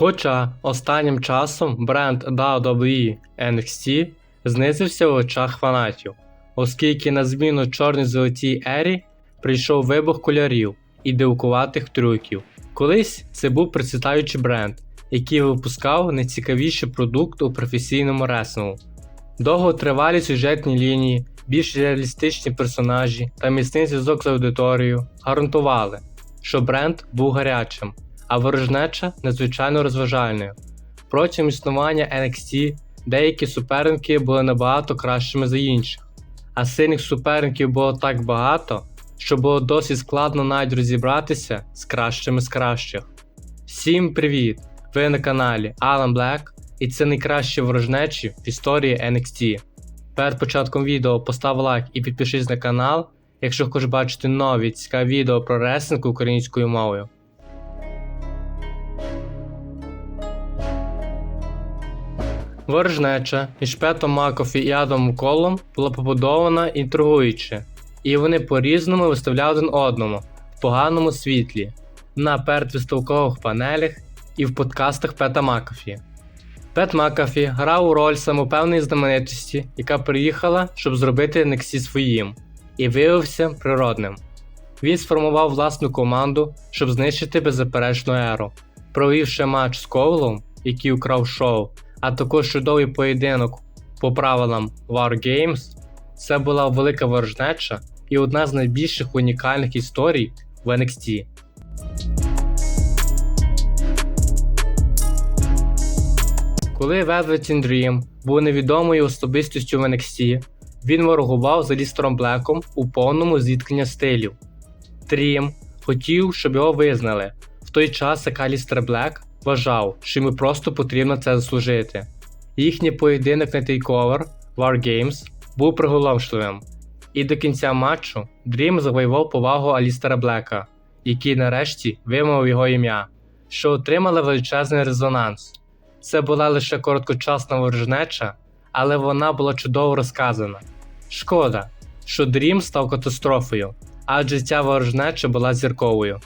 Хоча останнім часом бренд WWE NXT знизився в очах фанатів, оскільки на зміну чорній золотій ері прийшов вибух кольорів і дивкуватих трюків. Колись це був процвітаючий бренд, який випускав найцікавіші продукти у професійному реслингу. Довготривалі сюжетні лінії, більш реалістичні персонажі та міцний зв'язок з аудиторією гарантували, що бренд був гарячим, а ворожнеча надзвичайно розважальною. Протягом існування NXT деякі суперники були набагато кращими за інших, а сильних суперників було так багато, що було досить складно навіть розібратися з кращими з кращих. Всім привіт! Ви на каналі Alan Black і це найкращі ворожнечі в історії NXT. Перед початком відео постав лайк і підпишись на канал, якщо хочеш бачити нові цікаві відео про реслінг українською мовою. Ворожнеча між Петом Макофі і Адамом Колом була побудована інтригуюче, і вони по-різному виставляли один одному в поганому світлі, на передвиставкових панелях і в подкастах Пета Макафі. Пет Макафі грав у роль самопевної знаменитості, яка приїхала, щоб зробити NXT своїм, і виявився природним. Він сформував власну команду, щоб знищити беззаперечну еру, провівши матч з Ковлом, який украв шоу, а також чудовий поєдинок по правилам War Games. Це була велика ворожнеча і одна з найбільших унікальних історій в NXT. Коли Velvet Dream був невідомою особистістю в NXT, він ворогував за Лістером Блеком у повному зіткнення стилів. Дрім хотів, щоб його визнали, в той час як Алістер Блек вважав, що йому просто потрібно це заслужити. Їхній поєдинок на тейковер War Games був приголомшливим, і до кінця матчу Дрім завоював повагу Алістера Блека, який нарешті вимовив його ім'я, що отримали величезний резонанс. Це була лише короткочасна ворожнеча, але вона була чудово розказана. Шкода, що Дрім став катастрофою, адже ця ворожнеча була зірковою.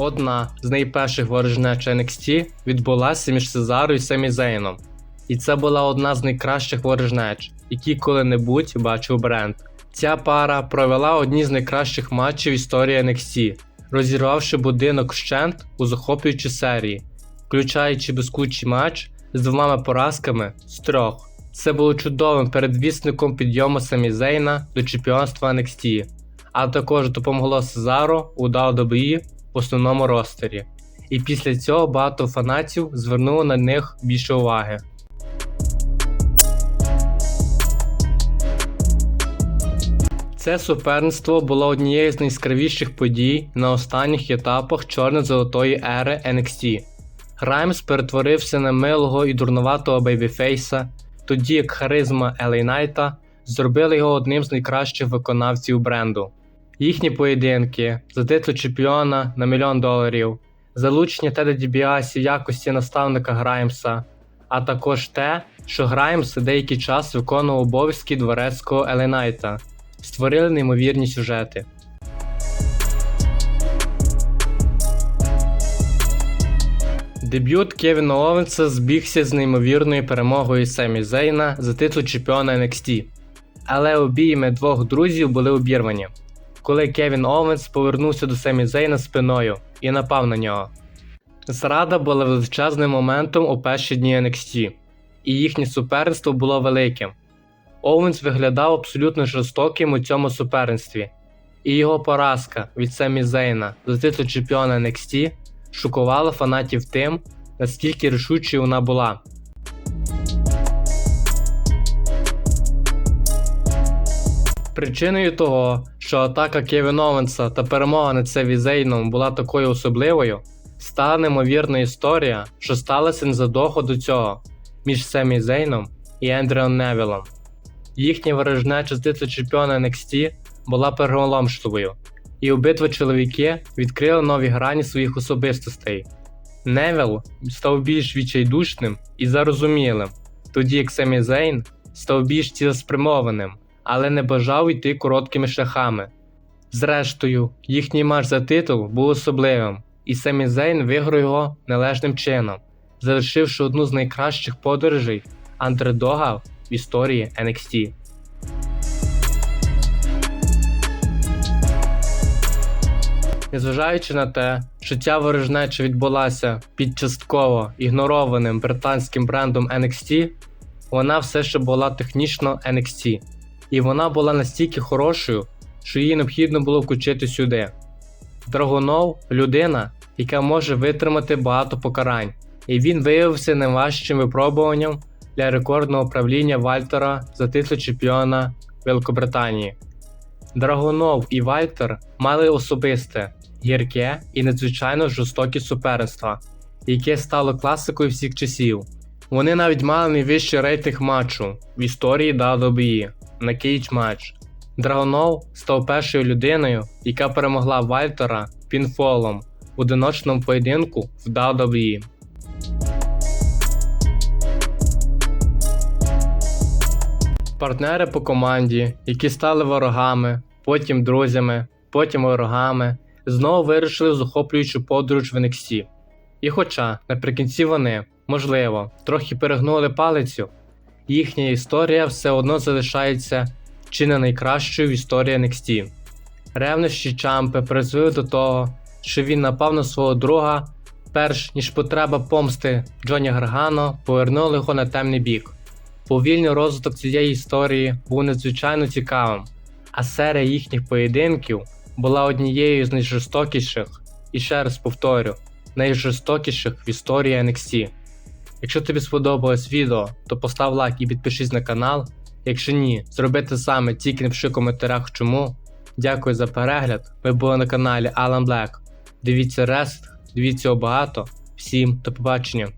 Одна з найперших ворожнеч NXT відбулася між Сезарою і Семі Зейном. І це була одна з найкращих ворожнеч, які коли-небудь бачив бренд. Ця пара провела одні з найкращих матчів історії NXT, розірвавши будинок вщент у захоплюючій серії, включаючи безкучий матч з двома поразками з трьох. Це було чудовим передвісником підйому Самі Зейна до чемпіонства NXT, а також допомогло Сезару у WWE основному ростері. І після цього багато фанатів звернуло на них більше уваги. Це суперництво було однією з найяскравіших подій на останніх етапах чорно-золотої ери NXT. Граймс перетворився на милого і дурнуватого бейбіфейса, тоді як харизма Елей Найта зробили його одним з найкращих виконавців бренду. Їхні поєдинки за титул чемпіона на мільйон доларів, залучення Теда Дібіасі в якості наставника Граймса, а також те, що Граймс деякий час виконував обов'язки дворецького Еленайта, створили неймовірні сюжети. Дебют Кевіна Овенса збігся з неймовірною перемогою Семі Зейна за титул чемпіона NXT. Але обійми двох друзів були обірвані, коли Кевін Овенс повернувся до Семі Зейна спиною і напав на нього. Зрада була величезним моментом у перші дні NXT, і їхнє суперництво було великим. Оуенс виглядав абсолютно жорстоким у цьому суперництві, і його поразка від Семі Зейна за титул чемпіона NXT шокувала фанатів тим, наскільки рішучою вона була. Причиною того, що атака Кевін Овенса та перемога над Севі Зейном була такою особливою, стала неймовірна історія, що сталася незадовго до цього між Семі Зейном і Ендріом Невілом. Їхня ворожнеча титулу чемпіона NXT була переголомшливою, і обидва чоловіки відкрили нові грані своїх особистостей. Невіл став більш відчайдушним і зарозумілим, тоді як Семі Зейн став більш цілеспрямованим, але не бажав йти короткими шляхами. Зрештою, їхній матч за титул був особливим, і Семі Зейн виграв його належним чином, завершивши одну з найкращих подорожей андердога в історії NXT. Незважаючи на те, що ця ворожнеча відбулася під частково ігнорованим британським брендом NXT, вона все ще була технічно NXT, і вона була настільки хорошою, що її необхідно було включити сюди. Драгунов людина, яка може витримати багато покарань, і він виявився найважчим випробуванням для рекордного правління Вальтера за титул чемпіона Великобританії. Драгунов і Вальтер мали особисте, гірке і надзвичайно жорстоке суперництво, яке стало класикою всіх часів. Вони навіть мали найвищий рейтинг матчу в історії WWE на Cage Match. Драгунов став першою людиною, яка перемогла Вальтера пінфолом в одиночному поєдинку в WWE. Партнери по команді, які стали ворогами, потім друзями, потім ворогами, знову вирішили в захоплюючу подорож в NXT. І хоча наприкінці вони, можливо, трохи перегнули палицю, їхня історія все одно залишається чи не найкращою в історії NXT. Ревнощі Чампи призвели до того, що він напав на свого друга, перш ніж потреба помсти Джоні Гаргано повернули його на темний бік. Повільний розвиток цієї історії був надзвичайно цікавим, а серія їхніх поєдинків була однією з найжорстокіших, і ще раз повторю, найжорстокіших в історії NXT. Якщо тобі сподобалось відео, то постав лайк і підпишись на канал. Якщо ні, зроби те саме, тільки напиши в коментарях чому. Дякую за перегляд. Ви були на каналі Alan Black. Дивіться рест, дивіться його багато. Всім до побачення.